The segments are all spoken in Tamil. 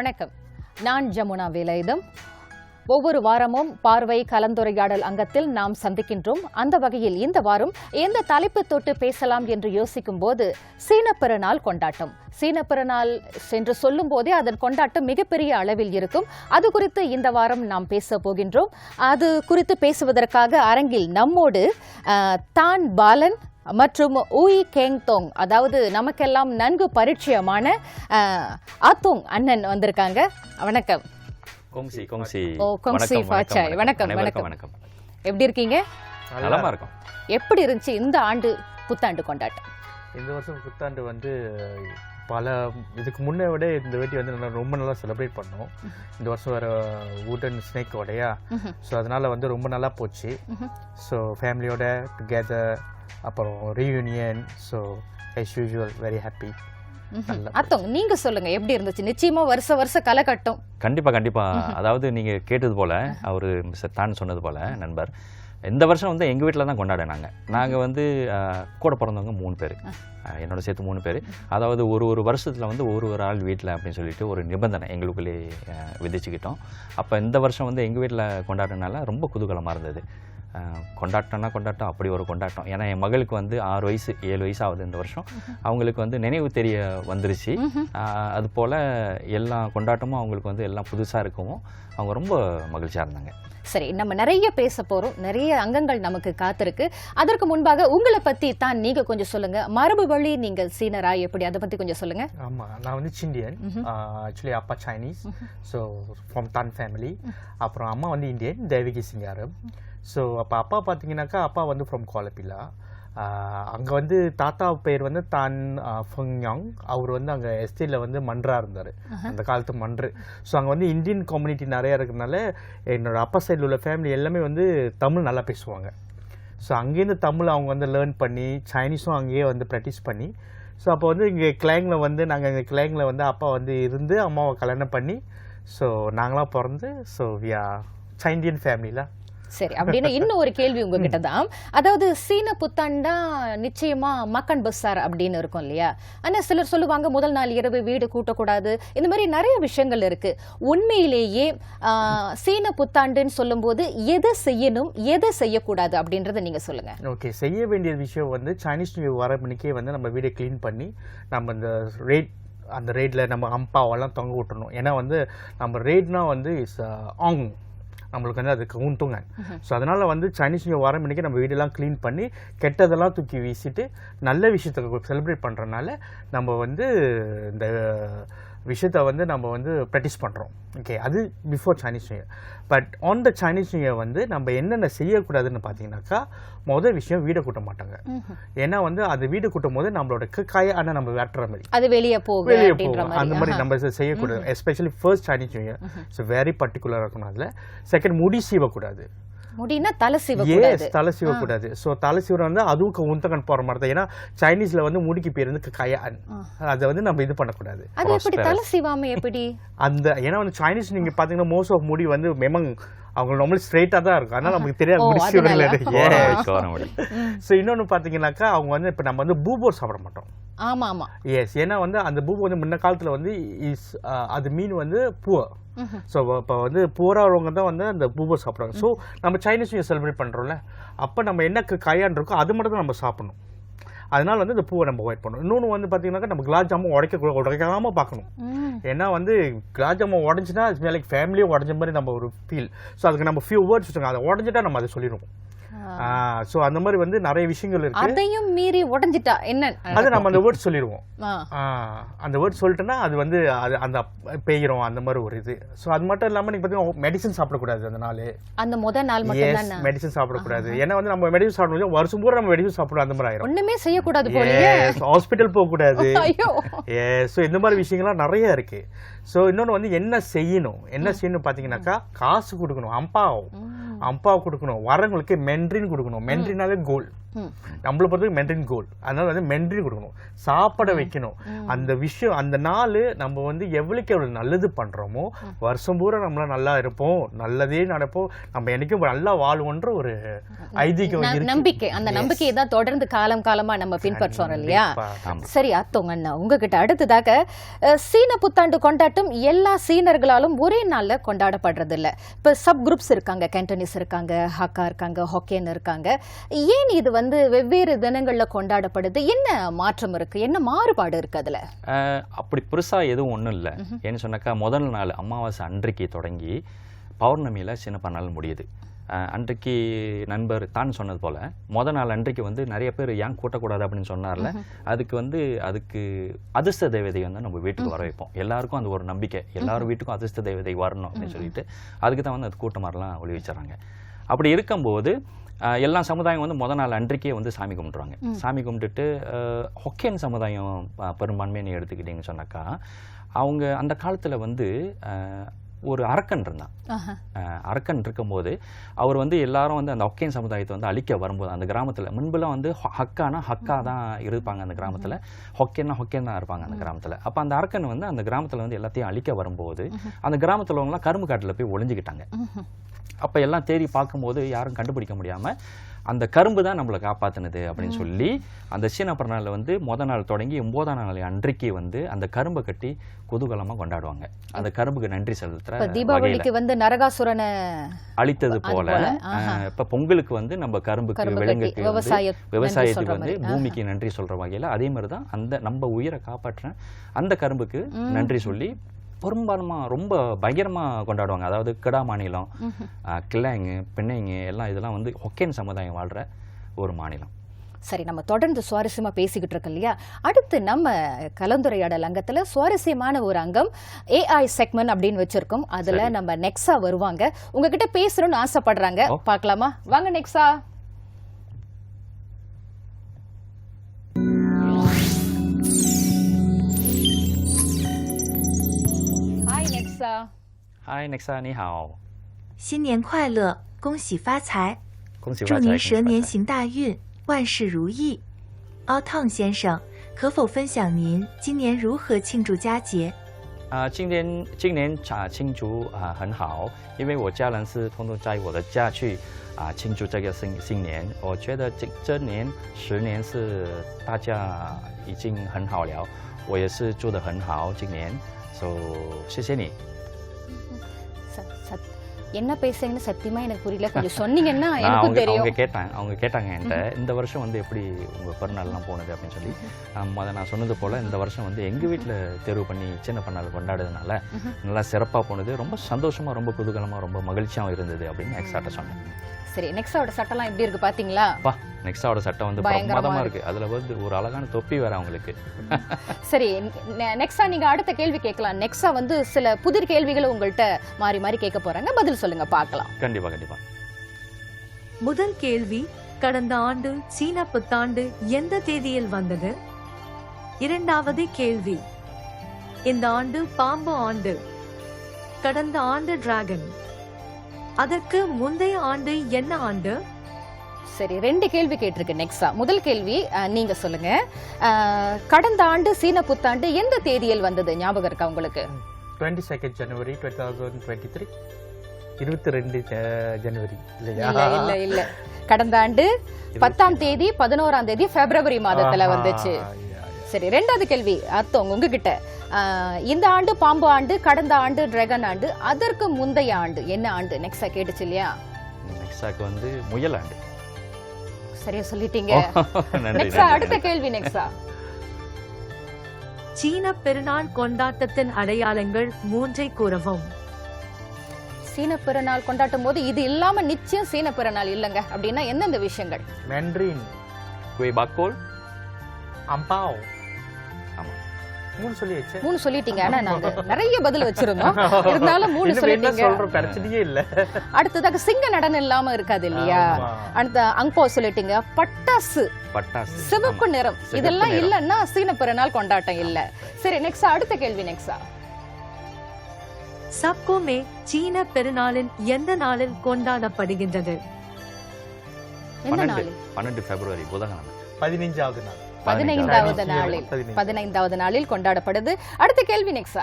வணக்கம். நான் ஜமுனா வேலாயுதம். ஒவ்வொரு வாரமும் பார்வை கலந்துரையாடல் அங்கத்தில் நாம் சந்திக்கின்றோம். அந்த வகையில் இந்த வாரம் எந்த தலைப்பு தொட்டு பேசலாம் என்று யோசிக்கும் போது சீன பெருநாள் கொண்டாட்டம். சீன பெருநாள் என்று சொல்லும் போதே அதன் கொண்டாட்டம் மிகப்பெரிய அளவில் இருக்கும். அது குறித்து இந்த வாரம் நாம் பேச போகின்றோம். அது குறித்து பேசுவதற்காக அரங்கில் நம்மோடு தான் பாலன் மற்றும் ஊய் கேங் தோங் அதாவது நமக்கெல்லாம் நன்கு பரிச்சயமான அத்தோங் ஆத்தோங் அண்ணன் வந்திருக்காங்க. வணக்கம். கொங்சி கொங்சி ஓ, கொங்சி வணக்கம், ஃபாச்சாய். வணக்கம், வணக்கம், வணக்கம். எப்படி இருக்கீங்க? நலமா இருக்கும். எப்படி இருந்துச்சு இந்த ஆண்டு புத்தாண்டு கொண்டாட்டம்? இந்த வருஷம் புத்தாண்டு வந்து பல இதுக்கு முன்னே விட இந்த வாட்டி வந்து நல்லா ரொம்ப நல்லா செலிப்ரேட் பண்ணோம். இந்த வருஷம் வேறு வுடன் ஸ்னேக் உடையா. ஸோ அதனால் வந்து ரொம்ப நல்லா போச்சு. ஸோ ஃபேமிலியோட டுகெதர் அப்புறம் reunion so as usual very happy அத்தோங் நீங்க சொல்லுங்க எப்படி இருந்துச்சு? நிச்சயமா வருஷ வருஷ கலக்கட்டும் கண்டிப்பா கண்டிப்பா. அதாவது நீங்க கேட்டது போல அவரு மிஸ்டர் தான் சொன்னது போல நண்பர் இந்த வருஷம் வந்து எங்க வீட்டில் தான் கொண்டாடினாங்க. நாங்க வந்து கூட பிறந்தவங்க மூணு பேர். என்னோட சேர்த்து மூணு பேர். அதாவது ஒரு ஒரு வருஷத்துல வந்து ஒரு ஒரு ஆள் வீட்டில் அப்படின்னு சொல்லிட்டு ஒரு நிபந்தனை எங்களுக்குள்ளே அஹ், விதிச்சுக்கிட்டோம். அப்போ இந்த வருஷம் வந்து எங்கள் வீட்டில் கொண்டாடினால ரொம்ப குதூகலமாக இருந்தது. கொண்டாட்டம்னா கொண்டாட்டம் அப்படி ஒரு கொண்டாட்டம். ஏன்னா என் மகளுக்கு வந்து ஆறு வயசு ஏழு வயசு ஆகுது இந்த வருஷம். அவங்களுக்கு வந்து நினைவு தெரிய வந்துருச்சு. அது போல் எல்லா கொண்டாட்டமும் அவங்களுக்கு வந்து எல்லாம் புதுசாக இருக்கவும் அவங்க ரொம்ப மகிழ்ச்சியாக இருந்தாங்க. சரி நம்ம நிறைய பேச போறோம். நிறைய அங்கங்கள் நமக்கு காத்திருக்கு. அதற்கு முன்பாக உங்களை பத்தி தான் நீங்க கொஞ்சம் சொல்லுங்க. மரபு வழி நீங்கள் சீனரா எப்படி? அதை பத்தி கொஞ்சம் சொல்லுங்க. ஆமாம் நான் வந்து சிண்டியன் ஆக்சுவலி அப்பா சைனீஸ் ஸோ ஃப்ரம் தான் ஃபேமிலி அப்புறம் அம்மா வந்து இந்தியன் தேவிகி சிங்காரம் ஸோ அப்போ அப்பா பார்த்தீங்கன்னாக்கா அப்பா வந்து ஃப்ரம் கோலப்பிலா. அங்கே வந்து தாத்தா பேர் வந்து தான் ஃபங்யாங். அவர் வந்து அங்கே எஸ்டேட்டில் வந்து மன்றா இருந்தார். அந்த காலத்து மன்று. ஸோ அங்கே வந்து இந்தியன் கம்யூனிட்டி நிறையா இருக்கிறதுனால என்னோட அப்பா சைடில் உள்ள ஃபேமிலி எல்லாமே வந்து தமிழ் நல்லா பேசுவாங்க. ஸோ அங்கேருந்து தமிழ் அவங்க வந்து லேர்ன் பண்ணி சைனீஸும் அங்கேயே வந்து ப்ராக்டிஸ் பண்ணி. ஸோ அப்போ வந்து இங்கே கிளாங்கில் வந்து நாங்கள் எங்கள் கிளாங்கில் வந்து அப்பா வந்து இருந்து அம்மாவை கல்யாணம் பண்ணி ஸோ நாங்களாம் பிறந்து ஸோ வியா சைண்டியன் ஃபேமிலியில் சரி அப்படின்னு இன்னும் ஒரு கேள்வி உங்ககிட்ட தான். அதாவது சீன புத்தாண்டா நிச்சயமா மக்கன் பஸ்ஸார் அப்படின்னு இருக்கும் இல்லையா? ஆனா சிலர் சொல்லுவாங்க முதல் நாள் இரவு வீடு கூட்டக்கூடாது. இந்த மாதிரி நிறைய விஷயங்கள் இருக்கு. உண்மையிலேயே சீன புத்தாண்டுன்னு சொல்லும்போது எதை செய்யணும் எதை செய்யக்கூடாது அப்படின்றத நீங்க சொல்லுங்க. ஓகே செய்ய வேண்டிய விஷயம் வந்து சைனீஸ் நியூ வர மணிக்கே வந்து நம்ம வீடை க்ளீன் பண்ணி நம்ம இந்த ரேட் அந்த ரேட்டில் நம்ம அம்பாவெல்லாம் தொங்க விட்டுறணும். ஏன்னா வந்து நம்ம ரேட்னா வந்து இஸ் ஆங் நம்மளுக்கு வந்து அது கவுந்துங்க ஸோ அதனால் வந்து சைனீஸ் நியூ வர மணிக்கு நம்ம வீடெல்லாம் க்ளீன் பண்ணி கெட்டதெல்லாம் தூக்கி வீசிட்டு நல்ல விஷயத்தை செலிப்ரேட் பண்ணுறனால நம்ம வந்து இந்த விஷயத்தை வந்து நம்ம வந்து ப்ராக்டிஸ் பண்ணுறோம் ஓகே அது before Chinese new year but on the Chinese new year வந்து நம்ம என்னென்ன செய்யக்கூடாதுன்னு பார்த்தீங்கன்னாக்கா மொதல் விஷயம் வீடை கூட்ட மாட்டாங்க. ஏன்னா வந்து அது வீடு கூட்டும் போது நம்மளோட காய ஆனால் நம்ம வெட்டுற மாதிரி. அது வெளியே போக வெளியே போகும். அந்த மாதிரி நம்ம செய்யக்கூடாது. Especially first Chinese new year so very பர்டிகுலராக இருக்கணும் அதில். செகண்ட் முடி சீவக்கூடாது. முடினா தலை சீவ ஏஸ் கூடாது தலை சீவக்கூடாது. ஸோ தலை சீவரம் வந்து அதுவும் உந்தகன் போகிற மாதிரி தான். ஏன்னா சைனீஸில் வந்து முடிக்கு பேர் வந்து கயான். அதை வந்து நம்ம இது பண்ணக்கூடாது. அது எப்படி? தலை சீவாம எப்படி? அந்த ஏன்னா வந்து சைனீஸ் நீங்கள் பார்த்தீங்கன்னா மோஸ்ட் ஆஃப் முடி வந்து மெமங் அவங்க நார்மல் ஸ்ட்ரைட்டாக தான் இருக்கும். அதனால நமக்கு தெரியாது. ஓ, முடி அதனால. சீவரில் கோரமடி ஸோ இன்னொன்று பார்த்தீங்கன்னா அவங்க வந்து இப்போ நம்ம வந்து பூபோர் சாப்பிட மாட்டோம். ஆமா ஆமா எஸ் ஏன்னா வந்து அந்த பூ வந்து முன்ன காலத்தில் வந்து இஸ் அது மீன் வந்து புவர் ஸோ இப்போ வந்து புவராகிறவங்க தான் வந்து அந்த பூவை சாப்பிடுவாங்க. ஸோ நம்ம சைனீஸ் நியூ செலிப்ரேட் பண்ணுறோம்ல அப்போ நம்ம என்ன க- கையான் இருக்கோ அது மட்டும் தான் நம்ம சாப்பிடணும். அதனால வந்து இந்த பூவை நம்ம அவாய்ட் பண்ணணும். இன்னொன்று வந்து பார்த்தீங்கன்னாக்கா நம்ம குலாப் ஜாமுன் உடைக்க உடைக்காம பார்க்கணும். ஏன்னா வந்து குலாப் ஜாமுன் உடஞ்சினா இட்ஸ் லைக் ஃபேமிலியே உடஞ்ச மாதிரி நம்ம ஒரு ஃபீல் ஸோ அதுக்கு நம்ம ஃபியூ வேர்ட்ஸ் வச்சுக்கோங்க. அதை உடஞ்சிட்டா நம்ம அதை சொல்லிடுவோம். ஸோ அந்த மாதிரி வந்து நிறைய விஷயங்கள் இருக்கு. அதையும் மீறி உடைஞ்சிட்டா என்ன? அது நம்ம அந்த வேர்ட் சொல்லிடுவோம். அந்த வேர்ட் சொல்லிட்டேன்னா அது வந்து அது அந்த பெய்கிறோம் அந்த மாதிரி ஒரு இது. ஸோ அது மட்டும் இல்லாமல் நீங்கள் பார்த்தீங்கன்னா மெடிசன் சாப்பிடக்கூடாது அந்த நாள். அந்த முத நாள் மட்டும் மெடிசன் சாப்பிடக்கூடாது. ஏன்னா வந்து நம்ம மெடிசன் சாப்பிடும்போது வருஷம் பூரா நம்ம மெடிசன் சாப்பிடும் அந்த மாதிரி ஆயிரும். ஒண்ணுமே செய்யக்கூடாது ஹாஸ்பிட்டல் போகக்கூடாது. எஸ் ஸோ இந்த மாதிரி விஷயங்கள்லாம் நிறைய இருக்கு. ஸோ இன்னொன்று வந்து என்ன செய்யணும்? என்ன செய்யணும் பார்த்தீங்கன்னாக்கா காசு கொடுக்கணும் அம்பாவ் அம்பாவை கொடுக்கணும். வரவங்களுக்கு மென்ட்ரின் கொடுக்கணும். மென்ட்ரினாலே கோல் நம்மளை பொறுத்தவரைக்கும் மென்ட்ரின் கோல் அதனால வந்து மென்ட்ரி கொடுக்கணும். சாப்பிட வைக்கணும். அந்த விஷயம் அந்த நாள் நம்ம வந்து எவ்வளவுக்கு எவ்வளவு நல்லது பண்றோமோ வருஷம் பூரா நம்மள நல்லா இருப்போம் நல்லதே நடப்போம். நம்ம என்னைக்கும் நல்லா வாழ்வோன்ற ஒரு ஐதீகம். நம்பிக்கை. அந்த நம்பிக்கையை தான் தொடர்ந்து காலம் காலமா நம்ம பின்பற்றோம் இல்லையா. சரி அத்தோங்க அண்ணா உங்ககிட்ட அடுத்ததாக சீன புத்தாண்டு கொண்டாட்டம் எல்லா சீனர்களாலும் ஒரே நாள்ல கொண்டாடப்படுறது இல்ல இப்ப சப் குரூப்ஸ் இருக்காங்க கேண்டனிஸ் இருக்காங்க ஹக்கா இருக்காங்க ஹொக்கேன் இருக்காங்க. ஏன் இது வந்து வெவ்வேறு தினங்கள்ல கொண்டாடப்படுது. என்ன மாற்றம் இருக்கு? என்ன மாறுபாடு இருக்கு அதுல? அப்படி பெருசாக எதுவும் ஒன்றும் இல்லை. ஏன்னு சொன்னாக்கா முதல் நாள் அமாவாசை அன்றைக்கு தொடங்கி பௌர்ணமியில் சின்ன நாள் முடியுது. அன்றைக்கு நண்பர் தான் சொன்னது போல் முத நாள் அன்றைக்கு வந்து நிறைய பேர் ஏன் கூட்டக்கூடாது? அப்படின்னு சொன்னார்ல. அதுக்கு வந்து அதுக்கு அதிர்ஷ்ட தேவதை வந்து நம்ம வீட்டுக்கு வர வைப்போம். எல்லாருக்கும் அது ஒரு நம்பிக்கை. எல்லாரும் வீட்டுக்கும் அதிர்ஷ்ட தேவதை வரணும் அப்படின்னு சொல்லிட்டு அதுக்கு தான் வந்து அது கூட்டம் மாதிரிலாம் ஒளி வச்சுறாங்க அப்படி இருக்கும்போது எல்லா சமுதாயம் வந்து முத நாள் அன்றைக்கே வந்து சாமி கும்பிட்றாங்க சாமி கும்பிட்டுட்டு ஹொக்கேன் சமுதாயம் பெரும்பான்மையை நீ எடுத்துக்கிட்டீங்கன்னு சொன்னாக்கா அவங்க அந்த காலத்தில் வந்து ஒரு அரக்கன் இருந்தான். அரக்கன் இருக்கும்போது அவர் வந்து எல்லாரும் வந்து அந்த ஒக்கேன் சமுதாயத்தை வந்து அழிக்க வரும்போது அந்த கிராமத்தில் முன்பெல்லாம் வந்து ஹக்கானா ஹக்கா தான் இருப்பாங்க அந்த கிராமத்தில். ஹொக்கேன்னா ஹொக்கேன் தான் இருப்பாங்க அந்த கிராமத்தில். அப்போ அந்த அரக்கன் வந்து அந்த கிராமத்தில் வந்து எல்லாத்தையும் அழிக்க வரும்போது அந்த கிராமத்தில் உள்ளவங்களாம் கரும்பு காட்டில் போய் ஒளிஞ்சுக்கிட்டாங்க. அப்போ எல்லாம் தேடி பார்க்கும்போது யாரும் கண்டுபிடிக்க முடியாமல் அந்த கரும்பு தான் நம்மளை காப்பாத்துனது அப்படின்னு சொல்லி அந்த சீன பிறநாளில் வந்து முத நாள் தொடங்கி ஒன்பதாம் நாள் அன்றைக்கு வந்து அந்த கரும்பை கட்டி குதூகலமாக கொண்டாடுவாங்க. அந்த கரும்புக்கு நன்றி செலுத்துற தீபாவளிக்கு வந்து நரகாசுரனை அழித்தது போல. இப்ப பொங்கலுக்கு வந்து நம்ம கரும்புக்கு கரும்பு விலங்குக்கு விவசாயத்துக்கு வந்து. பூமிக்கு நன்றி சொல்ற வகையில அதே மாதிரி தான் அந்த நம்ம உயிரை காப்பாற்றின அந்த கரும்புக்கு நன்றி சொல்லி பெரும்பாலுமா ரொம்ப பயங்கரமா கொண்டாடுவாங்க. அதாவது கிடா மாநிலம் கிள்ளாங்கு பின்னைங்க எல்லாம் இதெல்லாம் வந்து ஹொக்கேன் சமுதாயம் வாழ்ற ஒரு மாநிலம். சரி நம்ம தொடர்ந்து சுவாரஸ்யமா பேசிக்கிட்டு இருக்கோம் இல்லையா? அடுத்து நம்ம கலந்துரையாடல் அங்கத்துல சுவாரஸ்யமான ஒரு அங்கம் ஏஐ செக்மெண்ட் அப்படின்னு வச்சிருக்கோம். அதுல நம்ம நெக்ஸா வருவாங்க. உங்ககிட்ட பேசணும்னு ஆசைப்படுறாங்க. பார்க்கலாமா? வாங்க Nexa. hi nixa 你好。新年快乐恭喜发财。恭喜祝您蛇年行大运万事如意。Autumn 先生可否分享您今年如何庆祝佳节？啊今年今年啊庆祝啊很好。因为我家人是通通在我的家去啊庆祝这个新新年。我觉得这这年十年是大家已经很好了我也是做的很好今年。So 谢谢你。என்ன பேசுறீங்கன்னு சத்தியமா எனக்கு புரியல. கொஞ்சம் சொன்னீங்கன்னா எனக்கும் அவங்க தெரியும். அவங்க கேட்டாங்க அவங்க கேட்டாங்க என்கிட்ட இந்த வருஷம் வந்து எப்படி உங்கள் பிறநாள்லாம் போனது? அப்படின்னு சொல்லி. முத நான் சொன்னது போல் இந்த வருஷம் வந்து எங்கள் வீட்டில் தேர்வு பண்ணி சின்ன பிறநாள் கொண்டாடுறதுனால நல்லா சிறப்பாக போனது. ரொம்ப சந்தோஷமாக ரொம்ப குதூகலமாக ரொம்ப மகிழ்ச்சியாகவும் இருந்தது அப்படின்னு நெக்ஸ்டாட்ட சொன்னேன். சரி நெக்ஸ்டோட சட்டம்லாம் எப்படி இருக்கு பாத்தீங்களா? நெக்ஸ்டாவோட சட்டம் வந்து பயங்கரமா இருக்குது அதில் வந்து ஒரு அழகான தொப்பி வேற அவங்களுக்கு. சரி நெக்ஸ்டா நீங்க அடுத்த கேள்வி கேட்கலாம். நெக்ஸ்டா வந்து சில புதிர் கேள்விகளை உங்கள்கிட்ட மாறி மாறி கேட்க போறாங்க. பதில் சொல்லுங்க பார்க்கலாம். கண்டிப்பாக கண்டிப்பாக முதல் கேள்வி கடந்த ஆண்டு சீன புத்தாண்டு எந்த தேதியில் வந்தது? இரண்டாவது கேள்வி இந்த ஆண்டு பாம்பு ஆண்டு கடந்த ஆண்டு டிராகன் அதற்கு முந்தைய ஆண்டு என்ன ஆண்டு? சரி ரெண்டு கேள்வி கேட்டிருக்கு நெக்ஸ்டா. முதல் கேள்வி நீங்க சொல்லுங்க. கடந்த ஆண்டு சீன புத்தாண்டு எந்த தேதியில் வந்தது? ஞாபகம் இருக்கா உங்களுக்கு? Twenty second January two thousand twenty three இருபத்தி ரெண்டு ஜனவரி இல்ல இல்ல இல்ல. கடந்த ஆண்டு பத்தாம் தேதி பதினோராம் தேதி பிப்ரவரி மாதத்துல வந்துச்சு. சரி ரெண்டாவது கேள்வி அர்த்தம் உங்ககிட்ட. இந்த ஆண்டு பாம்பு ஆண்டு கடந்த ஆண்டு டிராகன் ஆண்டு அதற்கு முந்தைய ஆண்டு என்ன ஆண்டு? நெக்ஸ்டா கேட்டுச்சு இல்லையா? நெக்ஸ்டாக்கு வந்து முயல் ஆண்டு. சரியா சொல்லிட்டீங்க. நன்றி நெக்ஸ்டா நன்றி, அடுத்த நன்றி. கேள்வி நெக்ஸ்டா. சீன பெருநாள் கொண்டாட்டத்தின் அடையாளங்கள் மூன்றை கூறவும். சீன பிறநாள் கொண்டாட்டும் போது இது இல்லாம நிச்சயம் சீன பிறநாள் இல்லைங்க. அப்படின்னா எந்தெந்த விஷயங்கள்? Mandarin, குய் பாக்கோல் அம்பாவ். மூணு சொல்லியாச்சு. மூணு சொல்லிட்டீங்க. ஆனா நாங்க நிறைய பதில் வச்சிருந்தோம். இருந்தாலும் மூணு சொல்லிட்டீங்க. சொல்ற பிரச்சனையே இல்ல. அடுத்ததாக சிங்க நடனம் இல்லாம இருக்காது இல்லையா. அடுத்த அங்கோ சொல்லிட்டீங்க. பட்டாசு. பட்டாசு. சிவப்பு. நிறம். இதெல்லாம். இல்லன்னா சீன பிறநாள் கொண்டாட்டம் இல்ல. சரி நெக்ஸ்ட் அடுத்த கேள்வி நெக்ஸ்டா சப்கோமே சீன பெருநாளின் எந்த நாளில் கொண்டாடப்படுகின்றது? எந்த நாளில்? பன்னெண்டு பிப்ரவரி புதன்கிழமை. பதினஞ்சாவது நாள். பதினைந்தாவது பதினைந்து. நாளில். பதினைந்து. பதினைந்தாவது நாளில் கொண்டாடப்படுது. அடுத்த கேள்வி நெக்ஸா.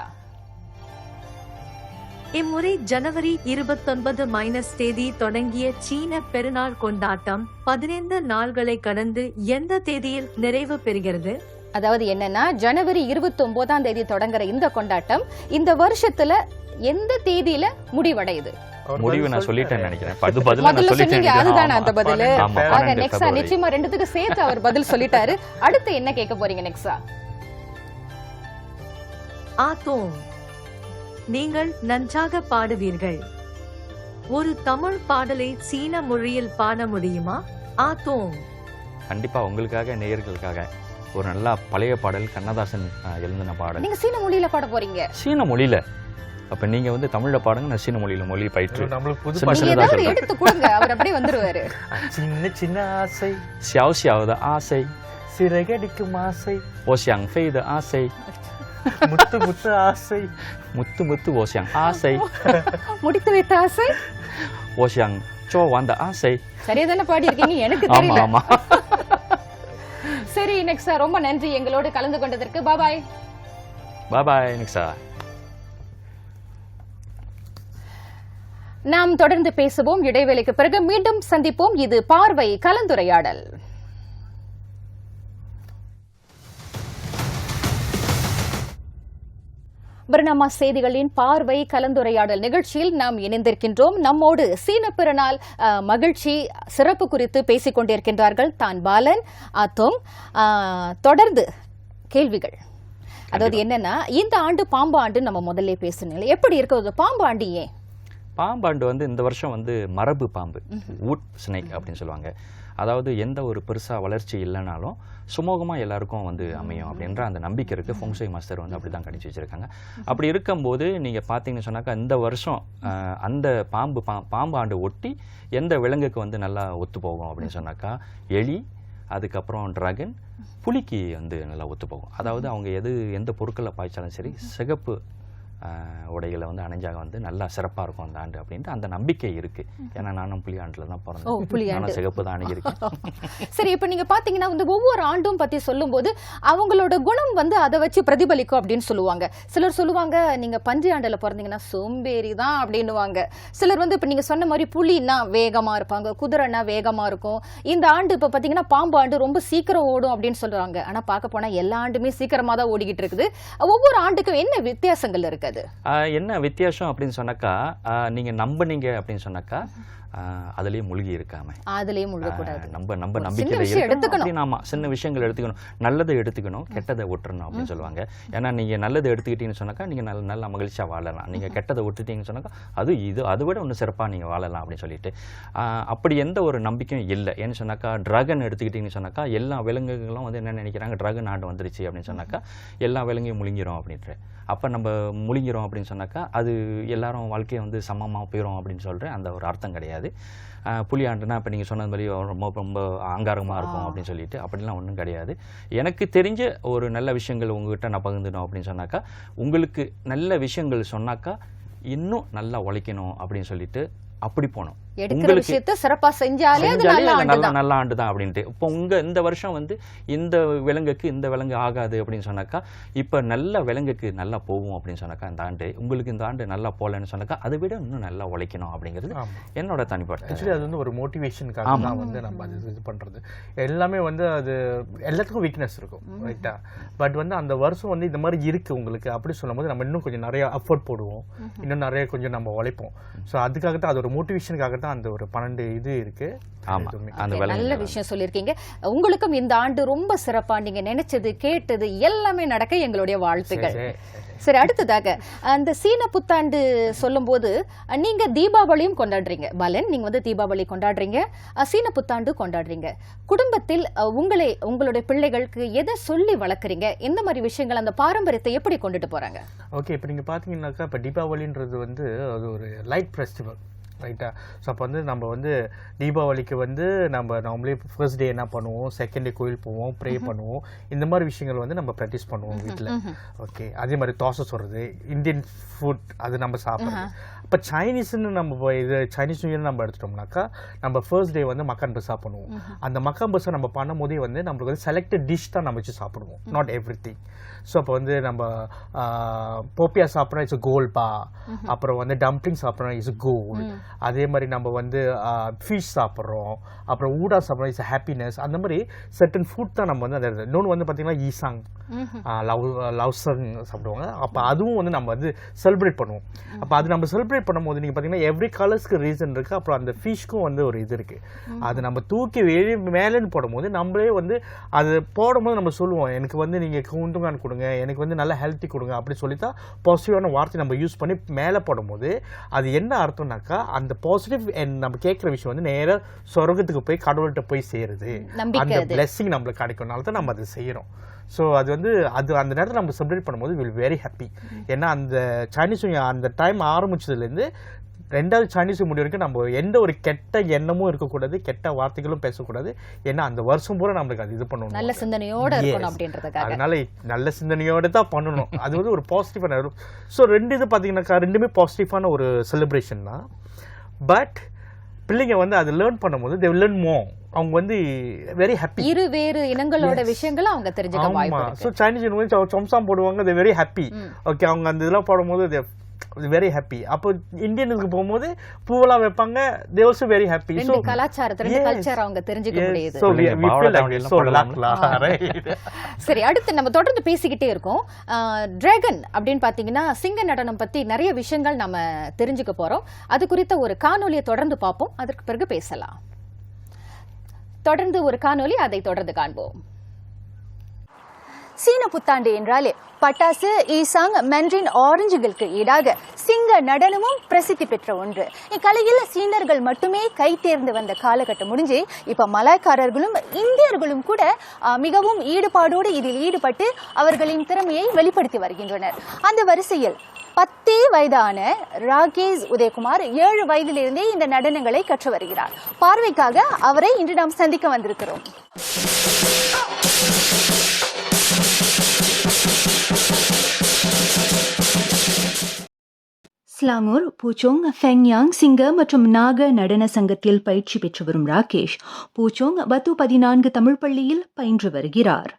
இம்முறை ஜனவரி இருபத்தொன்பது மைனஸ் தேதி தொடங்கிய சீன பெருநாள் கொண்டாட்டம் பதினைந்து நாள்களை கடந்து எந்த தேதியில் நிறைவு பெறுகிறது? அதாவது என்னன்னா ஜனவரி இருபத்தி ஒன்பதாம் தேதி தொடங்குற இந்த கொண்டாட்டம் இந்த வருஷத்துல எந்த தேதியில முடிவடையுது? முடிவு நான் சொல்லிட்டேன்னு சொல்லிட்டாரு. நினைக்கிறேன். பது பதில் நான் சொல்லிட்டேன் அதுதானே அந்த. பதில்? ஆக நெக்ஸா. நிச்சயமா ரெண்டுத்துக்கு சேர்த்து அவர் பதில் சொல்லிட்டாரு. அடுத்து என்ன கேட்க போறீங்க நெக்ஸா? ஆத்தோம் நீங்கள் நன்றாக பாடுவீர்கள். ஒரு தமிழ் பாடலை சீன மொழியில் பாட முடியுமா? ஆத்தோம். கண்டிப்பா உங்களுக்காக நேயர்களுக்காக. ஒரு நல்ல பழைய பாடல் கண்ணதாசன் அஹ், எழுதின பாடல். நீங்க சீன மொழியில பாட போறீங்க. சீன மொழியில? அப்ப நீங்க வந்து தமிழில் பாடுங்க நான் மொழியில மொழி பயிற்று. கொடுங்க வந்துருவாரு. சின்ன சின்ன ஆசை. xiao xiao ஆசை. சிறகடிக்கும் ஆசை. ஓ xiang ஆசை. முத்து முத்து ஆசை. முத்து முத்து ஓ ஆசை. முடித்து வைத்த ஆசை? ஓ xiang சோ வந்த ஆசை. சரியா தானே பாடி இருக்கீங்க எனக்கு தெரியல. ஆமா. சரி நெக்ஸ்ட் ரொம்ப நன்றி. எங்களோடு கலந்து கொண்டதற்கு. பாபாய் பாய் நெக்ஸ்ட் நாம் தொடர்ந்து பேசுவோம். இடைவேளைக்கு பிறகு மீண்டும் சந்திப்போம். இது பார்வை கலந்துரையாடல். பர்ணாமா செய்திகளின் பார்வை கலந்துரையாடல் நிகழ்ச்சியில் நாம் இணைந்திருக்கின்றோம். நம்மோடு சீன பிறநாள் மகிழ்ச்சி சிறப்பு குறித்து பேசிக் கொண்டிருக்கின்றார்கள் தான் பாலன் அத்தோங் தொடர்ந்து கேள்விகள். அதாவது என்னன்னா இந்த ஆண்டு பாம்பு ஆண்டு நம்ம முதல்ல பேசணும் எப்படி இருக்கிறது? பாம்பு ஆண்டு ஏன்? பாம்பாண்டு வந்து இந்த வருஷம் வந்து மரபு பாம்பு வூட் ஸ்னேக் அப்படின்னு சொல்லுவாங்க. அதாவது எந்த ஒரு பெருசா வளர்ச்சி இல்லைனாலும் சுமூகமா எல்லாருக்கும் வந்து அமையும் அப்படின்ற அந்த நம்பிக்கை இருக்கு. ஃபோங்சை மாஸ்டர் வந்து அப்படி தான் கணிச்சு வச்சிருக்காங்க. அப்படி இருக்கும்போது நீங்க பார்த்தீங்கன்னு சொன்னாக்கா இந்த வருஷம் அந்த பாம்பு பா பாம்பு ஆண்டு ஒட்டி எந்த விலங்குக்கு வந்து நல்லா ஒத்து போகும் அப்படின்னு சொன்னாக்கா எலி அதுக்கப்புறம் டிராகன் புலிக்கு வந்து நல்லா ஒத்து போகும். அதாவது அவங்க எது எந்த பொருட்களை பாய்ச்சாலும் சரி சிகப்பு உடைகளை வந்து அணிஞ்சாக வந்து நல்லா சிறப்பாக இருக்கும் அந்த ஆண்டு அப்படின்ட்டு அந்த நம்பிக்கை இருக்கு. ஏன்னா நானும் புலி ஆண்டில் தான் பிறந்தேன். நானும் சிகப்பு தான் அணிஞ்சிருக்கேன். சரி இப்ப நீங்க பாத்தீங்கன்னா வந்து ஒவ்வொரு ஆண்டும் பத்தி சொல்லும்போது அவங்களோட குணம் வந்து அதை வச்சு பிரதிபலிக்கும் அப்படின்னு சொல்லுவாங்க. சிலர் சொல்லுவாங்க நீங்க பன்றி ஆண்டுல பிறந்தீங்கன்னா சோம்பேறி தான் அப்படின்னுவாங்க. சிலர் வந்து இப்ப நீங்க சொன்ன மாதிரி புலின்னா வேகமா இருப்பாங்க குதிரைன்னா வேகமா இருக்கும். இந்த ஆண்டு இப்ப பாத்தீங்கன்னா பாம்பு ஆண்டு ரொம்ப சீக்கிரம் ஓடும் அப்படின்னு சொல்றாங்க. ஆனா பார்க்க போனா எல்லா ஆண்டுமே சீக்கிரமா தான் ஓடிக்கிட்டு இருக்குது. ஒவ்வொரு ஆண்டுக்கும் என்ன வித்தியாசங்கள் இருக்குது ஆஹ், என்ன வித்தியாசம் அப்படின்னு சொன்னாக்கா நீங்க நம்புனீங்க அப்படின்னு சொன்னாக்கா அதுலயே மூழ்கி இருக்காம. அதுலயே முழுகக்கூடாது நம்ம நம்ம நம்பிக்கையில எடுத்துக்கணும். ஆமா சின்ன விஷயங்கள் எடுத்துக்கணும். நல்லதை எடுத்துக்கணும் கெட்டதை விட்டுறணும் அப்படின்னு சொல்லுவாங்க. ஏன்னா நீங்க நல்லதை எடுத்துக்கிட்டீங்கன்னு சொன்னாக்கா நீங்க நல்ல நல்ல மகிழ்ச்சியா வாழலாம். நீங்க கெட்டதை விட்டுட்டீங்கன்னு சொன்னாக்கா அது இது அதை விட இன்னும் சிறப்பா நீங்க வாழலாம் அப்படின்னு சொல்லிட்டு. அப்படி எந்த ஒரு நம்பிக்கையும் இல்லை. ஏன்னு சொன்னாக்கா டிராகன் எடுத்துக்கிட்டீங்கன்னு சொன்னாக்கா எல்லா விலங்குகளும் வந்து என்ன நினைக்கிறாங்க? டிராகன் ஆண்டு வந்துருச்சு அப்படின்னு சொன்னாக்கா எல்லா விலங்கையும் முழுங்கிரும் அப்படின்ட்டு அப்போ நம்ம முழுங்கிறோம் அப்படின்னு சொன்னாக்கா அது எல்லாரும் வாழ்க்கையை வந்து சமமாக போயிடும் அப்படின்னு சொல்கிற அந்த ஒரு அர்த்தம் கிடையாது. ஆஹ் புலி ஆண்டுனா இப்போ நீங்கள் சொன்னது மாதிரி ரொம்ப ரொம்ப அங்காரமாக இருக்கும் அப்படின்னு சொல்லிட்டு அப்படிலாம் ஒன்றும் கிடையாது. எனக்கு தெரிஞ்ச ஒரு நல்ல விஷயங்கள் உங்ககிட்ட நான் பகிர்ந்துடும் அப்படின்னு சொன்னாக்கா உங்களுக்கு நல்ல விஷயங்கள் சொன்னாக்கா இன்னும் நல்லா உழைக்கணும் அப்படின்னு சொல்லிட்டு அப்படி போகணும் எடுக்கிற விஷயத்த சிறப்பா செஞ்சாலே அது நல்ல நல்ல ஆண்டு தான் அப்படின்ட்டு. இப்போ உங்க இந்த வருஷம் வந்து இந்த விலங்குக்கு இந்த விலங்கு ஆகாது அப்படின்னு சொன்னாக்கா இப்போ நல்ல விலங்குக்கு நல்லா போகும் அப்படின்னு சொன்னாக்கா இந்த ஆண்டு உங்களுக்கு இந்த ஆண்டு நல்லா போகலன்னு சொன்னாக்கா அதை விட இன்னும் நல்லா உழைக்கணும் அப்படிங்கிறது. என்னோட தனிப்பட்ட ஆக்சுவலி அது வந்து ஒரு மோட்டிவேஷனுக்காக. தான் வந்து நம்ம அது இது பண்றது. எல்லாமே வந்து அது எல்லாத்துக்கும் வீக்னஸ் இருக்கும் ரைட்டா பட் வந்து அந்த வருஷம் வந்து இந்த மாதிரி இருக்கு உங்களுக்கு அப்படி சொல்லும்போது நம்ம இன்னும் கொஞ்சம் நிறைய அஃபோர்ட் போடுவோம். இன்னும் நிறைய கொஞ்சம் நம்ம உழைப்போம். ஸோ அதுக்காக தான் அது ஒரு மோட்டிவேஷனுக்காக தான் அந்த ஒரு பன்னெண்டு இது இருக்கு. நல்ல விஷயம் சொல்லியிருக்கீங்க. உங்களுக்கும் இந்த ஆண்டு ரொம்ப சிறப்பா நீங்க நினைச்சது கேட்டது எல்லாமே நடக்க எங்களுடைய வாழ்த்துக்கள். சரி, அடுத்ததாக அந்த சீன புத்தாண்டு சொல்லும்போது நீங்க தீபாவளியும் கொண்டாடுறீங்க. பாலன் நீங்க வந்து தீபாவளி கொண்டாடுறீங்க. சீன புத்தாண்டு கொண்டாடுறீங்க. குடும்பத்தில் உங்களை உங்களுடைய பிள்ளைகளுக்கு எதை சொல்லி வளர்க்குறீங்க? எந்த மாதிரி விஷயங்கள் அந்த பாரம்பரியத்தை எப்படி கொண்டுட்டு போறாங்க? ஓகே இப்போ நீங்கள் பார்த்தீங்கன்னாக்கா இப்போ தீபாவளின்றது வந்து அது ஒரு லைட் ஃபெஸ்டிவல் ரைட்டா ஸோ அப்போ வந்து நம்ம வந்து தீபாவளிக்கு வந்து நம்ம நார்மலி ஃபர்ஸ்ட் டே என்ன பண்ணுவோம்? செகண்ட் டே கோயில் போவோம் ப்ரே பண்ணுவோம். இந்த மாதிரி விஷயங்கள் வந்து நம்ம ப்ராக்டிஸ் பண்ணுவோம் வீட்டில் ஓகே அதே மாதிரி தோசை சொல்கிறது இந்தியன் ஃபுட் அது நம்ம சாப்பிட்றது. இப்போ சைனீஸ்னு நம்ம இது சைனீஸ் நியூ இயர் நம்ம எடுத்துட்டோம்னாக்கா நம்ம ஃபர்ஸ்ட் டே வந்து மக்கான் பஸ்ஸா பண்ணுவோம். அந்த மக்கான் பஸ்ஸை நம்ம பண்ணும்போதே வந்து நம்மளுக்கு வந்து செலக்டட் டிஷ் தான் நம்ம வச்சு சாப்பிடுவோம். நாட் எவ்ரி திங் ஸோ அப்போ வந்து நம்ம போப்பியா சாப்பிட்றோம் இட்ஸ் கோல் பா. அப்புறம் வந்து டம்ப்ளிங் சாப்பிட்றோம் இட்ஸ் கோல் அதே மாதிரி நம்ம வந்து ஃபிஷ் சாப்பிட்றோம். அப்புறம் ஊடா சாப்பிட்றோம் இட்ஸ் ஹாப்பினஸ் அந்த மாதிரி சர்டன் ஃபுட் தான் நம்ம வந்து அந்த இன்னொன்று வந்து பார்த்தீங்கன்னா ஈசாங் லவ் லவ்சங் சாப்பிடுவாங்க. அப்போ அதுவும் வந்து நம்ம வந்து செலிப்ரேட் பண்ணுவோம். அப்போ அது நம்ம செலிப்ரேட் பண்ணும்போது நீங்கள் பார்த்தீங்கன்னா எவ்ரி கலர்ஸ்க்கு ரீசன் இருக்குது அப்புறம் அந்த ஃபிஷ்க்கும் வந்து ஒரு இது இருக்குது அது நம்ம தூக்கி வெளியே மேலேன்னு போடும்போது நம்மளே வந்து அது போடும்போது நம்ம சொல்லுவோம் எனக்கு வந்து நீங்கள் குண்டுங்கான் கொடுங்க. எனக்கு வந்து நல்ல ஹெல்த்தி கொடுங்க. அப்படி சொல்லி தான் பாசிட்டிவான வார்த்தை நம்ம யூஸ் பண்ணி மேலே போடும்போது அது என்ன அர்த்தம்னாக்கா அந்த பாசிட்டிவ் நம்ம கேட்குற விஷயம் வந்து நேராக சொர்க்கத்துக்கு போய் கடவுள்கிட்ட போய் சேருது. அந்த. பிளெஸ்ஸிங் நம்மளுக்கு கிடைக்கும்னால தான் நம்ம அதை செய்கிறோம் ஸோ அது வந்து அது அந்த நேரத்தில் நம்ம செலிப்ரேட் பண்ணும்போது வில் வெரி ஹாப்பி ஏன்னா அந்த சைனீஸ் அந்த டைம் ஆரம்பிச்சதுலேருந்து ரெண்டாவது சைனீஸ் முடிவு வரைக்கும் நம்ம எந்த ஒரு கெட்ட எண்ணமும் இருக்கக்கூடாது கெட்ட வார்த்தைகளும் பேசக்கூடாது. ஏன்னா அந்த வருஷம் பூரா நம்மளுக்கு அது இது பண்ணணும். நல்ல சிந்தனையோட அதனால நல்ல சிந்தனையோட தான் பண்ணணும். அது வந்து ஒரு பாசிட்டிவான ஸோ ரெண்டு இது பார்த்தீங்கன்னாக்கா ரெண்டுமே பாசிட்டிவான ஒரு செலிப்ரேஷன் தான். பட் பிள்ளைங்க வந்து அதை லேர்ன் பண்ணும்போது தே லேர்ன் மோ அவங்க வந்து வெரி ஹாப்பி இரு வேறு இனங்களோட. விஷயங்களை அவங்க தெரிஞ்சுக்க வாய்ப்பு ஸோ சைனீஸ் வந்து சொம்சாம் போடுவாங்க தே வெரி ஹாப்பி ஓகே அவங்க அந்த இதெல்லாம் போடும்போது வெரி ஹாப்பி அப்போ இந்தியனுக்கு போகும்போது பூவெல்லாம் வைப்பாங்க they also very happy so கலாச்சாரத்தை ரெண்டு. கல்ச்சர் அவங்க தெரிஞ்சுக்க முடியுது. ஸோ போடலாம்ல. சரி அடுத்து நம்ம தொடர்ந்து பேசிக்கிட்டே இருக்கோம். டிராகன் அப்படின்னு பாத்தீங்கன்னா சிங்க நடனம் பத்தி நிறைய விஷயங்கள் நம்ம தெரிஞ்சுக்க போறோம். அது குறித்த ஒரு காணொலியை தொடர்ந்து பார்ப்போம். அதற்கு பிறகு பேசலாம். தொடர்ந்து ஒரு காணொலி அதை தொடர்ந்து காண்போம். சீன புத்தாண்டு என்றாலே பட்டாசு ஈசாங் மென்றின் ஆரஞ்சுகளுக்கு ஈடாக சிங்க நடனமும் பிரசித்தி பெற்ற ஒன்று. இக்கலையில் சீனர்கள் மட்டுமே கை தேர்ந்து வந்த காலகட்டம் முடிஞ்சு இப்ப மலாய்க்காரர்களும் இந்தியர்களும் கூட மிகவும் ஈடுபாடோடு இதில் ஈடுபட்டு அவர்களின் திறமையை வெளிப்படுத்தி வருகின்றனர். அந்த வரிசையில் பத்தே வயதான ராகேஷ் உதயகுமார் ஏழு வயதிலிருந்தே இந்த நடனங்களை கற்று வருகிறார். பார்வைக்காக அவரை இன்று நாம் சந்திக்க வந்திருக்கிறோம். ஸ்லாங்கூர் பூச்சோங் ஃபெங்யாங் சிங்க மற்றும் நாக நடன சங்கத்தில் பயிற்சி பெற்று வரும் ராகேஷ் பூச்சோங் பத்து பதினான்கு தமிழ் பள்ளியில் பயின்று வருகிறார்.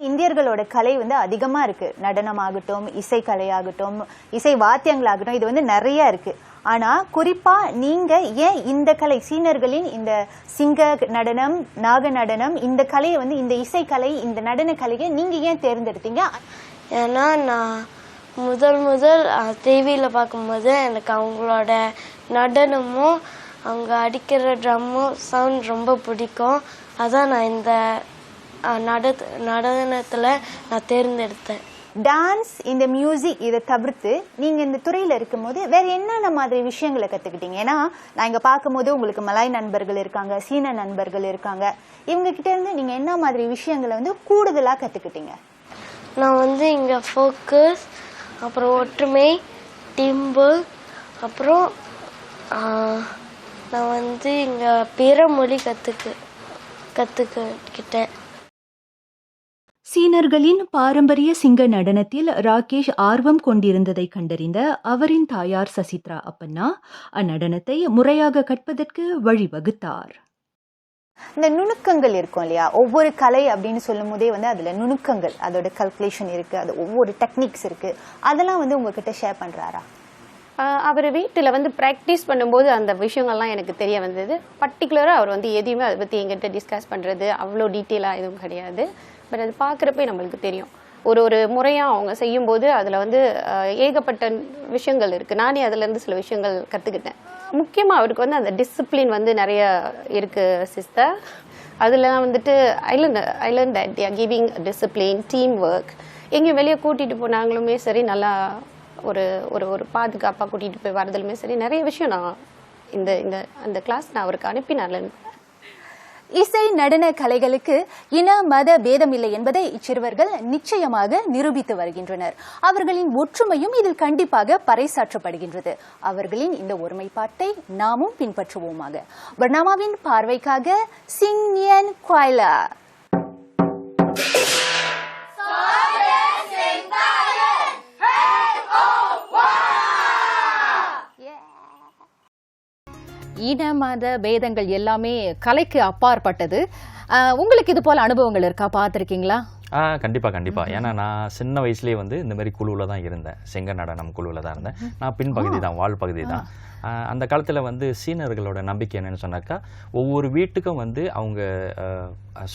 இந்தியர்களோட கலை வந்து அதிகமா இருக்கு. நடனமாகட்டும் இசை கலையாகட்டும் இசை வாத்தியங்களாகட்டும் இது வந்து நிறைய இருக்கு. ஆனா குறிப்பா நீங்க ஏன் இந்த கலை சீனர்களின் இந்த சிங்க நடனம் நாக நடனம் இந்த கலையை வந்து இந்த இசை கலை இந்த நடன கலையை நீங்க ஏன் தேர்ந்தெடுத்தீங்க? ஏன்னா நான் முதல் முதல் டிவியில் பார்க்கும்போது எனக்கு அவங்களோட நடனமும் அவங்க அடிக்கிற ட்ரம்மும் சவுண்ட் ரொம்ப பிடிக்கும். அதான் நான் இந்த நட நடனத்தில் நான் தேர்ந்தெடுத்தேன். டான்ஸ் இந்த மியூசிக் இதை தவிர்த்து நீங்க இந்த துறையில இருக்கும்போது வேற என்னென்ன மாதிரி விஷயங்களை கத்துக்கிட்டீங்க? ஏன்னா நான் இங்க பார்க்கும்போது உங்களுக்கு மலாய் நண்பர்கள் இருக்காங்க சீன நண்பர்கள் இருக்காங்க. இவங்க கிட்ட இருந்து நீங்க என்ன மாதிரி விஷயங்களை வந்து கூடுதலா கத்துக்கிட்டீங்க? நான் வந்து இங்கே ஃபோக்கஸ் அப்புறம் ஒற்றுமை டிம்பு அப்புறம் நான் வந்து இங்கே பிற மொழி கற்றுக்கு கற்றுக்கிட்டேன் சீனர்களின் பாரம்பரிய சிங்க நடனத்தில் ராகேஷ் ஆர்வம் கொண்டிருந்ததை கண்டறிந்த அவரின் தாயார் சசித்ரா அப்பன்னா அந்நடனத்தை முறையாக கற்பதற்கு வழிவகுத்தார். இந்த நுணுக்கங்கள் இருக்கும் இல்லையா? ஒவ்வொரு கலை அப்படின்னு சொல்லும் போதே வந்து அதுல நுணுக்கங்கள் அதோட கல்குலேஷன் இருக்கு அது ஒவ்வொரு டெக்னிக்ஸ் இருக்கு. அதெல்லாம் வந்து உங்ககிட்ட ஷேர் பண்றாரா? அவர் வீட்டில் வந்து ப்ராக்டிஸ் பண்ணும்போது அந்த விஷயங்கள்லாம் எனக்கு தெரிய வந்தது. பர்டிகுலராக அவர் வந்து எதையுமே அதை பற்றி எங்கிட்ட டிஸ்கஸ் பண்ணுறது அவ்வளோ டீட்டெயிலாக எதுவும் கிடையாது. பட் அது பார்க்குறப்பே நம்மளுக்கு தெரியும். ஒரு ஒரு முறையாக அவங்க செய்யும்போது அதில் வந்து ஏகப்பட்ட விஷயங்கள் இருக்குது நானே அதுலேருந்து சில விஷயங்கள் கற்றுக்கிட்டேன் முக்கியமாக அவருக்கு வந்து அந்த டிசிப்ளின் வந்து நிறைய இருக்குது சிஸ்டர் அதில் வந்துட்டு island island that there giving discipline team work எங்கேயும் வெளியே கூட்டிகிட்டு போனாங்களுமே சரி நல்லா ஒரு ஒரு ஒரு பாதுகாப்பாக கூட்டிகிட்டு போய் வரதுலுமே சரி நிறைய விஷயம் நான் இந்த இந்த அந்த கிளாஸ் நான் அவருக்கு அனுப்பினால இசை நடன கலைகளுக்கு இன மத பேதமில்லை என்பதை இச்சிறுவர்கள் நிச்சயமாக நிரூபித்து வருகின்றனர். அவர்களின் ஒற்றுமையும் இதில் கண்டிப்பாக பறைசாற்றப்படுகின்றது. அவர்களின் இந்த ஒருமைப்பாட்டை நாமும் பின்பற்றுவோமாக. பர்னாமாவின் பார்வைக்காக சிங்யன் குவாய்லா. இன மத பேதங்கள் எல்லாமே கலைக்கு அப்பாற்பட்டது. உங்களுக்கு இது போல அனுபவங்கள் இருக்கா? பார்த்துருக்கீங்களா? ஆ கண்டிப்பாக கண்டிப்பாக ஏன்னா நான் சின்ன வயசுலேயே வந்து இந்த மாதிரி குழுவில் தான் இருந்தேன். செங்க நடனம் குழுவில் தான் இருந்தேன். நான் பின்பகுதி தான் வாழ் பகுதி தான் அந்த காலத்தில் வந்து சீனர்களோட நம்பிக்கை என்னன்னு சொன்னாக்கா ஒவ்வொரு வீட்டுக்கும் வந்து அவங்க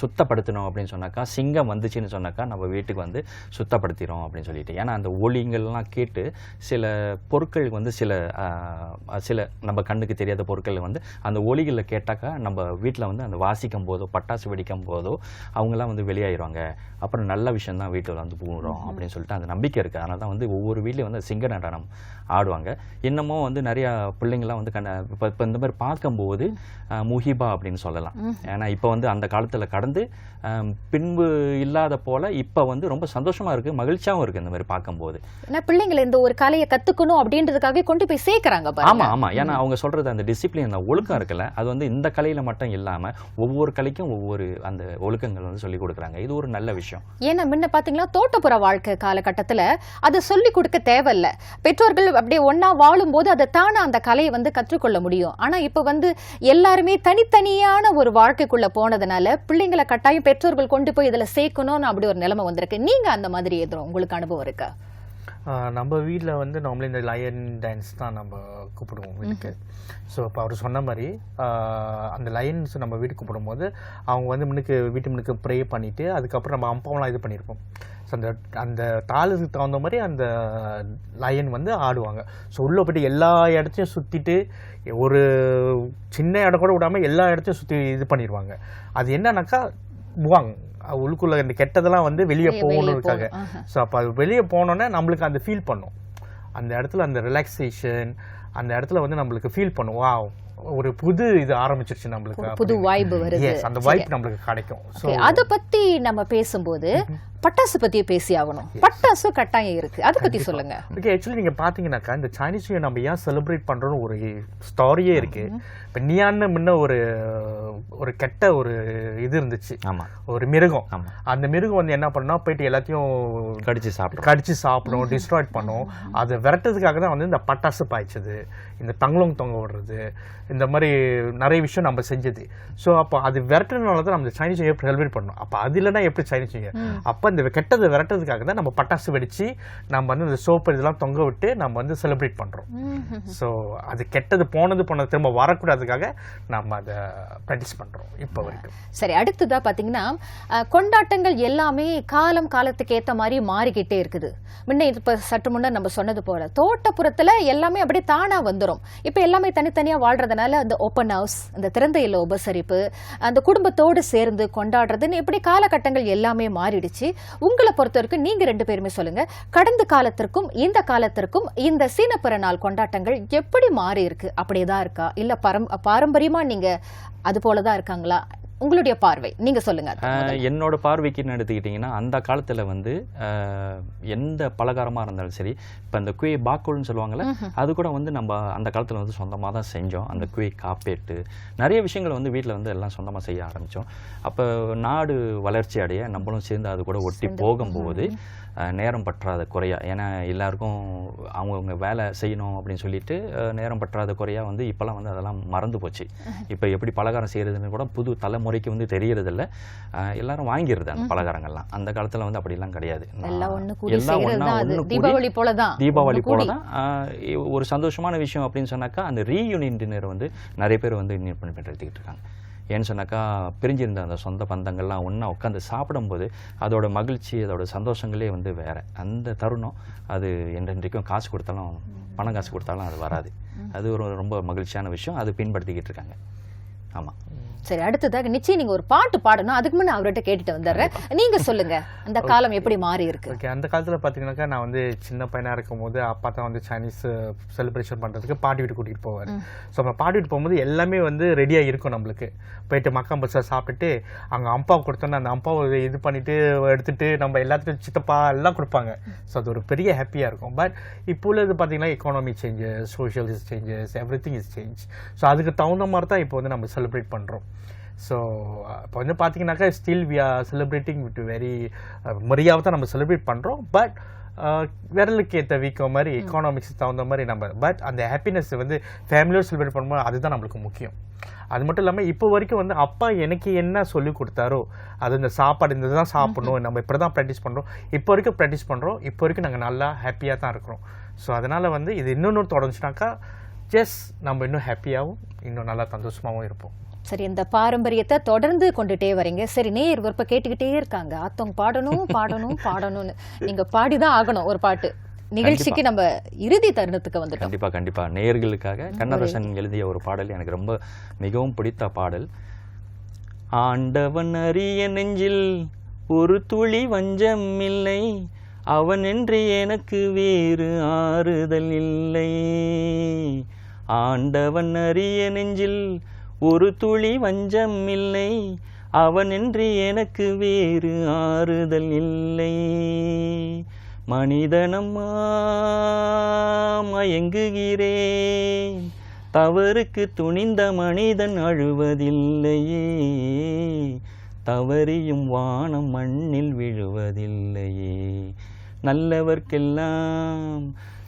சுத்தப்படுத்தணும் அப்படின்னு சொன்னாக்கா சிங்கம் வந்துச்சுன்னு சொன்னாக்கா நம்ம வீட்டுக்கு வந்து சுத்தப்படுத்திடும் அப்படின்னு சொல்லிட்டு. ஏன்னா அந்த ஒலிங்கள்லாம் கேட்டு சில பொருட்கள் வந்து சில சில நம்ம கண்ணுக்கு தெரியாத பொருட்கள் வந்து அந்த ஒலிகளில் கேட்டாக்கா நம்ம வீட்டில் வந்து அந்த வாசிக்கும் போதோ பட்டாசு வெடிக்கும் போதோ அவங்கெல்லாம் வந்து வெளியாயிருவாங்க. அப்புறம் நல்ல விஷயம் தான் வீட்டில் வந்து பூறோம் அப்படின்னு சொல்லிட்டு அந்த நம்பிக்கை இருக்குது அதனால தான் வந்து ஒவ்வொரு வீட்லேயும் வந்து சிங்க நடனம் ஆடுவாங்க. இன்னமும் வந்து நிறையா பிள்ளைங்கள்லாம் வந்து கண்ண இப்போ இப்போ இந்த மாதிரி பார்க்கும்போது முஹிபா அப்படின்னு சொல்லலாம். ஏன்னா இப்போ வந்து அந்த காலத்தில் கடந்து பின்பு இல்லாத போல இப்போ வந்து ரொம்ப சந்தோஷமா இருக்கு மகிழ்ச்சியாகவும் இருக்கு இந்த மாதிரி பார்க்கும்போது. ஏன்னா பிள்ளைங்களை இந்த ஒரு கலையை கத்துக்கணும் அப்படின்றதுக்காக கொண்டு போய் சேர்க்கறாங்க ஆமா பாருங்க. ஆமா ஏன்னா அவங்க சொல்றது அந்த டிசிப்ளின் அந்த ஒழுக்கம் இருக்குல்ல அது வந்து இந்த கலையில மட்டும் இல்லாம ஒவ்வொரு கலைக்கும் ஒவ்வொரு அந்த ஒழுக்கங்கள் வந்து சொல்லி கொடுக்குறாங்க. இது ஒரு நல்ல விஷயம். ஏன்னா முன்ன பாத்தீங்கன்னா தோட்டப்புற வாழ்க்கை காலகட்டத்துல அதை சொல்லி கொடுக்க தேவையில்ல. பெற்றோர்கள் அப்படியே ஒண்ணா வாழும்போது அதை தானே அந்த கலையை வந்து கற்றுக்கொள்ள முடியும். ஆனா இப்ப வந்து எல்லாருமே தனித்தனியான ஒரு வாழ்க்கைக்குள்ள போனதுனால பிள்ளைங்களை கட்டாயம் பெற்றோர்கள் கொண்டு போய் இதுல சேர்க்கணும்னு அப்படி ஒரு நிலைமை வந்திருக்கு. நீங்க அந்த மாதிரி எதுவும் உங்களுக்கு அனுபவம் இருக்கா? நம்ம வீட்டில் வந்து நார்மலி இந்த லயன் டான்ஸ் தான் நம்ம கூப்பிடுவோம் வீட்டுக்கு. ஸோ இப்போ அவர் சொன்ன மாதிரி அந்த லயன்ஸ் நம்ம வீட்டுக்கு கூப்பிடும்போது அவங்க வந்து முன்னுக்கு வீட்டு முன்னுக்கு ப்ரே பண்ணிவிட்டு அதுக்கப்புறம் நம்ம அம்பாவெலாம் இது பண்ணியிருப்போம். ஸோ அந்த அந்த தாளுக்கு தகுந்த மாதிரி அந்த லயன் வந்து ஆடுவாங்க. ஸோ உள்ளே போயிட்டு எல்லா இடத்தையும் சுற்றிட்டு ஒரு சின்ன இடம் கூட விடாமல் எல்லா இடத்தையும் சுற்றி இது பண்ணிடுவாங்க அது என்னன்னாக்கா புவாங் உள்ளுக்குள்ள இந்த கெட்டதெல்லாம் வந்து வெளியே. ஆஹா. ஸோ அப்போ அது வெளியே போனோன்னே நம்மளுக்கு அந்த ஃபீல் பண்ணும். அந்த இடத்துல அந்த ரிலாக்ஸேஷன் அந்த இடத்துல வந்து நம்மளுக்கு ஃபீல் பண்ணும். வா ஒரு புது இது ஆரம்பிச்சிருச்சு நம்மளுக்கு ஒரு புது vibe வருது. அந்த வைப் நம்மளுக்கு கிடைக்கும். ஸோ அத பத்தி நம்ம பேசும்போது பட்டாசு பத்தியே பேசி ஆகணும். பட்டாசு கட்டாயம் இருக்கு. அத பத்தி சொல்லுங்க. ஓகே ஆக்சுவலி நீங்க பாத்தீங்கன்னாக்கா இந்த சைனீஸ் நியூ நம்ம ஏன் செலிப்ரேட் பண்றோம்னு ஒரு ஸ்டாரியே இருக்கு. இப்போ நியான்னு முன்ன ஒரு ஒரு கெட்ட ஒரு இது இருந்துச்சு. ஆமா. ஒரு மிருகம். ஆமா. அந்த மிருகம் வந்து என்ன பண்ணா போயிட்டு எல்லாத்தையும் கடிச்சு சாப்பிட்றோம் கடிச்சு சாப்பிடும் டிஸ்ட்ராய்ட் பண்ணும். அதை விரட்டுறதுக்காக தான் வந்து இந்த பட்டாசு பாய்ச்சது. இந்த தங்கலோங் தொங்க விடுறது இந்த மாதிரி நிறைய விஷயம் நம்ம செஞ்சது. ஸோ அப்போ அது விரட்டுறதுனால தான் நம்ம சைனீஸ் நியூ இயர் செலிப்ரேட் பண்ணோம் அப்போ அது இல்லைன்னா எப்படி சைனீஸ் நியூ இயர் அப்போ இந்த கெட்டதை விரட்டுறதுக்காக தான் நம்ம பட்டாசு வெடிச்சு நம்ம வந்து இந்த சோப்பு இதெல்லாம் தொங்க விட்டு நம்ம வந்து செலிப்ரேட் பண்றோம். ஸோ அது கெட்டது போனது போனது திரும்ப வரக்கூடாதுக்காக நம்ம அதை ப்ராக்டிஸ் பண்றோம் இப்போ வரைக்கும். சரி அடுத்ததா பாத்தீங்கன்னா அஹ், கொண்டாட்டங்கள் எல்லாமே காலம் காலத்துக்கு ஏத்த மாதிரி மாறிக்கிட்டே இருக்குது. முன்ன இப்ப சற்று முன்ன நம்ம சொன்னது போல தோட்டப்புறத்துல எல்லாமே அப்படியே தானா வந்துரும் இப்போ எல்லாமே தனித்தனியாக வாழ்றதுனால அந்த ஓப்பன் ஹவுஸ் அந்த திறந்த இல்ல உபசரிப்பு அந்த குடும்பத்தோடு சேர்ந்து கொண்டாடுறதுன்னு இப்படி காலகட்டங்கள் எல்லாமே மாறிடுச்சு. உங்களை பொறுத்த வரைக்கும் நீங்கள் ரெண்டு பேருமே சொல்லுங்க. கடந்த காலத்திற்கும் இந்த காலத்திற்கும் இந்த சீன பிறநாள் கொண்டாட்டங்கள் எப்படி மாறி இருக்கு அப்படியேதான் இருக்கா? இல்லை பரம் பாரம்பரியமாக நீங்கள் அது போலதான் இருக்காங்களா? உங்களுடைய பார்வை நீங்க சொல்லுங்க என்னோட பார்வைக்குன்னு எடுத்துக்கிட்டிங்கன்னா அந்த காலத்தில் வந்து எந்த பலகாரமாக இருந்தாலும் சரி இப்போ இந்த குய் பாக்கோல்னு சொல்லுவாங்கல்ல அது கூட வந்து நம்ம அந்த காலத்தில் வந்து சொந்தமாக தான் செஞ்சோம். அந்த குய் காப்பேட்டு நிறைய விஷயங்கள் வந்து வீட்டில் வந்து எல்லாம் சொந்தமாக செய்ய ஆரம்பித்தோம் அப்போ நாடு வளர்ச்சி அடைய நம்மளும் சேர்ந்து அது கூட ஒட்டி போகும்போது நேரம் பற்றாத குறையா. ஏன்னா எல்லாருக்கும் அவங்கவுங்க வேலை செய்யணும் அப்படின்னு சொல்லிட்டு நேரம் பற்றாத குறையா வந்து இப்போல்லாம் வந்து அதெல்லாம் மறந்து போச்சு. இப்போ எப்படி பலகாரம் செய்யறதுன்னு கூட புது தலைமுறைக்கு வந்து தெரியறதில்ல. எல்லாரும் வாங்கிடுது அந்த பலகாரங்கள்லாம். அந்த காலத்துல வந்து அப்படிலாம் கிடையாது. எல்லாம் எல்லாம் செய்யறது ஒண்ணா தான் தீபாவளி தீபாவளி போல. தான் ஒரு சந்தோஷமான விஷயம் அப்படின்னு சொன்னாக்கா அந்த ரீயூனியன் டின்னர் வந்து நிறைய பேர் வந்து இன்னும் பண்ணி எடுத்துக்கிட்டு இருக்காங்க. ஏன்னு சொன்னாக்கா பிரிஞ்சிருந்த அந்த சொந்த பந்தங்கள்லாம் ஒன்றா உட்காந்து சாப்பிடும்போது அதோட மகிழ்ச்சி அதோட சந்தோஷங்களே வந்து வேற. அந்த தருணம் அது என்றென்றைக்கும் காசு கொடுத்தாலும் பணம் காசு கொடுத்தாலும் அது வராது. அது ஒரு ரொம்ப மகிழ்ச்சியான விஷயம். அது பின்படுத்திக்கிட்டு இருக்காங்க. ஆமா. சரி அடுத்ததாக நிச்சயம் நீங்க ஒரு பாட்டு பாடணும். அதுக்கு முன்ன அவர்கிட்ட கேட்டுட்டு வந்துடுறேன். நீங்க சொல்லுங்க. அந்த காலம் எப்படி மாறி இருக்கு? ஓகே அந்த காலத்தில் பார்த்தீங்கன்னாக்கா நான் வந்து சின்ன பையனாக இருக்கும் போது அப்பா தான் வந்து சைனீஸ் செலிப்ரேஷன் பண்ணுறதுக்கு பாட்டி வீட்டு கூட்டிகிட்டு போவார். ஸோ நம்ம பாட்டி வீட்டு போகும்போது எல்லாமே வந்து ரெடியாக இருக்கும் நம்மளுக்கு. போயிட்டு மக்கா பச்சா சாப்பிட்டுட்டு அங்கே அம்பாவை கொடுத்தோன்னா அந்த அம்பாவை இது பண்ணிட்டு எடுத்துட்டு நம்ம எல்லாத்துக்கும் சித்தப்பா எல்லாம் கொடுப்பாங்க. ஸோ அது ஒரு பெரிய ஹாப்பியாக இருக்கும். பட் இப்போ உள்ளது பார்த்தீங்கன்னா economy changes social changes everything is change so அதுக்கு தகுந்த மாதிரி தான் இப்போ வந்து நம்ம செலிப்ரேட் பண்ணுறோம் ஸோ இப்போ வந்து பார்த்தீங்கன்னாக்கா still we are celebrating with very முறையாக தான் நம்ம செலிப்ரேட் பண்ணுறோம் பட் விரலுக்கு ஏற்ற வீக்கம் மாதிரி எக்கானாமிக்ஸ் தகுந்த மாதிரி நம்ம பட் அந்த ஹாப்பினஸ் வந்து ஃபேமிலியோடு செலிப்ரேட் பண்ணும்போது அதுதான் நம்மளுக்கு முக்கியம். அது மட்டும் இல்லாமல் இப்போ வரைக்கும் வந்து அப்பா எனக்கு என்ன சொல்லி கொடுத்தாரோ அது இந்த சாப்பாடு இந்த தான் சாப்பிடணும் நம்ம இப்படி தான் ப்ராக்டிஸ் பண்ணுறோம் இப்போ வரைக்கும் ப்ராக்டிஸ் பண்ணுறோம் இப்போ வரைக்கும் நாங்கள் நல்லா ஹாப்பியாக தான் இருக்கிறோம். ஸோ அதனால் வந்து இது இன்னொன்று தொடர்ந்துச்சுனாக்கா ஜஸ்ட் நம்ம இன்னும் ஹாப்பியாகவும் இன்னும் நல்லா சந்தோஷமாகவும் இருப்போம். சரி இந்த பாரம்பரியத்தை தொடர்ந்து கொண்டுட்டே வரீங்க. சரி நேர் விருப்ப கேட்டுக்கிட்டே இருக்காங்க. அத்தவங்க பாடணும் பாடணும் பாடணும்னு. நீங்க பாடிதான் ஆகணும் ஒரு பாட்டு. நிகழ்ச்சிக்கு நம்ம இறுதி தருணத்துக்கு வந்துட்டோம். கண்டிப்பா கண்டிப்பா. நேயர்களுக்காக கண்ணதாசன் எழுதிய ஒரு பாடல் எனக்கு ரொம்ப மிகவும் பிடித்த பாடல். ஆண்டவன் அறிய நெஞ்சில் ஒரு துளி வஞ்சம் இல்லை. அவன் என்று எனக்கு வேறு ஆறுதல் இல்லை. ஆண்டவன் அறிய நெஞ்சில் ஒரு துளி வஞ்சம் இல்லை அவனின்றி எனக்கு வேறு ஆறுதல் இல்லை. மனிதனம்மா மயங்குகிறேன். தவறுக்கு துணிந்த மனிதன் அழுவதில்லையே. தவறியும் வானம் மண்ணில் விழுவதில்லையே. நல்லவர்க்கெல்லாம்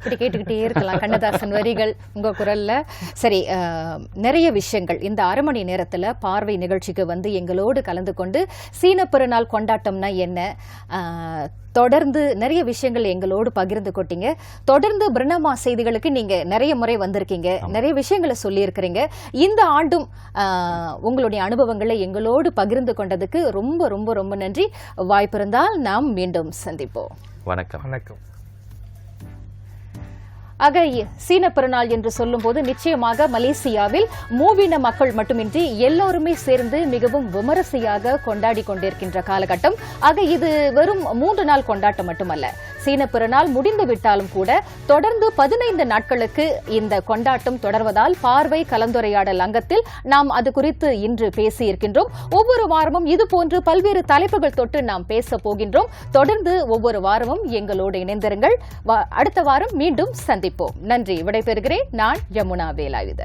இப்படி கேட்டுக்கிட்டே இருக்கலாம். கண்ணதாசன் வரிகள் உங்க குரல்ல. சரி நிறைய விஷயங்கள். இந்த அரை மணி நேரத்துல பார்வை நிகழ்ச்சிக்கு வந்து எங்களோடு கலந்து கொண்டு சீன பெருநாள் கொண்டாட்டம்னா என்ன? தொடர்ந்து நிறைய விஷயங்கள் எங்களோடு பகிர்ந்து கொட்டீங்க. தொடர்ந்து பிரணமா செய்திகளுக்கு நீங்க நிறைய முறை வந்திருக்கீங்க. நிறைய விஷயங்களை சொல்லியிருக்கிறீங்க. இந்த ஆண்டும் உங்களுடைய அனுபவங்களை எங்களோடு பகிர்ந்து கொண்டதுக்கு ரொம்ப ரொம்ப ரொம்ப நன்றி. வாய்ப்பு இருந்தால் நாம் மீண்டும் சந்திப்போம். வணக்கம். வணக்கம். ஆக சீன பெருநாள் என்று சொல்லும்போது நிச்சயமாக மலேசியாவில் மூவின மக்கள் மட்டுமின்றி எல்லோருமே சேர்ந்து மிகவும் விமரிசையாக கொண்டாடி கொண்டிருக்கின்ற காலகட்டம். ஆக இது வெறும் மூன்று நாள் கொண்டாட்டம் மட்டுமல்ல. சீன பெருநாள் முடிந்து விட்டாலும் கூட தொடர்ந்து பதினைந்து நாட்களுக்கு இந்த கொண்டாட்டம் தொடர்வதால் பார்வை கலந்துரையாடல் அங்கத்தில் நாம் அது குறித்து இன்று பேசியிருக்கின்றோம். ஒவ்வொரு வாரமும் இதுபோன்று பல்வேறு தலைப்புகள் தொட்டு நாம் பேச போகின்றோம். தொடர்ந்து ஒவ்வொரு வாரமும் எங்களோடு இணைந்திருங்கள். வா- அடுத்த வாரம் மீண்டும் சந்திப்போம். நன்றி. விடைபெறுகிறேன். நான் யமுனா வேலாயுத.